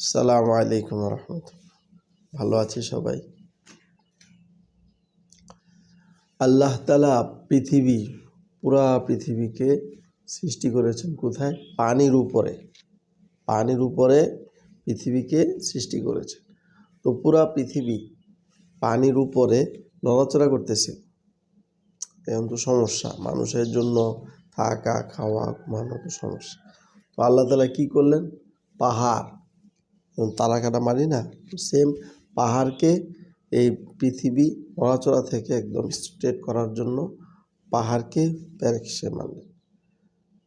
আসসালামু আলাইকুম রহমতুল্লাহ। ভালো আছি সবাই? আল্লাহ তালা পৃথিবী, পুরা পৃথিবীকে সৃষ্টি করেছেন কোথায়? পানির উপরে। পানির উপরে পৃথিবীকে সৃষ্টি করেছেন। তো পুরা পৃথিবী পানির উপরে নড়াচড়া করতেছে। এখন তো সমস্যা, মানুষের জন্য থাকা, খাওয়া, ঘুমানো তো সমস্যা। তো আল্লাহ তালা কী করলেন? পাহাড়। তারা কাটা মারি না সেম পাহাড়কে এই পৃথিবী নড়াচড়া থেকে একদম স্ট্রেট করার জন্য পাহাড়কে প্যারেক্সে মারলেন।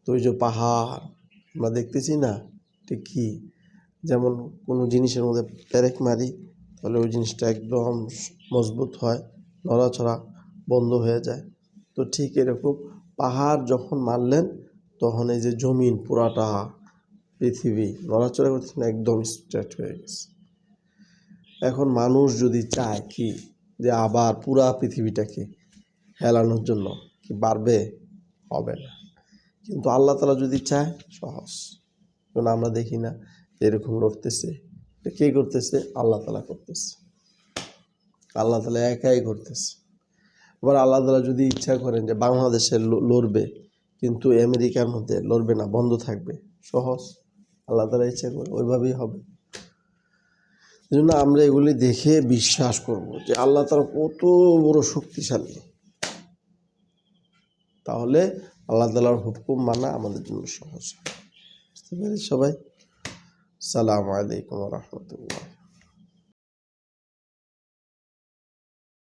তো ওই যে পাহাড়, আমরা দেখতেছি না ঠিক কী? যেমন কোনো জিনিসের মধ্যে প্যারেক মারি, তাহলে ওই জিনিসটা একদম মজবুত হয়, নড়াচড়া বন্ধ হয়ে যায়। তো ঠিক এরকম পাহাড় যখন মারলেন, তখন এই যে জমিন পুরাটা পৃথিবী নড়াচড়া করছে না, একদম স্ট্রেট হয়ে গেছে। এখন মানুষ যদি চায় কি যে আবার পুরা পৃথিবীটাকে হেলানোর জন্য কি বাড়বে হবে না। কিন্তু আল্লাহ তালা যদি চায়, সহজ। কারণ আমরা দেখি না এরকম লড়তেছে কে করতেছে আল্লাহ তালা করতেছে। আল্লাহ তালা একাই করতেছে এবার আল্লাহ তালা যদি ইচ্ছা করেন যে বাংলাদেশে লড়বে, কিন্তু আমেরিকার মধ্যে লড়বে না, বন্ধ থাকবে, সহজ। আল্লাহ তালা ইচ্ছা করে, ওইভাবেই হবে। এই জন্য আমরা এগুলি দেখে বিশ্বাস করব যে আল্লাহ তালা কত বড় শক্তিশালী। তাহলে আল্লাহ তালার হুকুম মানা আমাদের জন্য সহজ। বুঝতে পেরেছি সবাই? সালাম আলাইকুম রহমতুল্লাহ।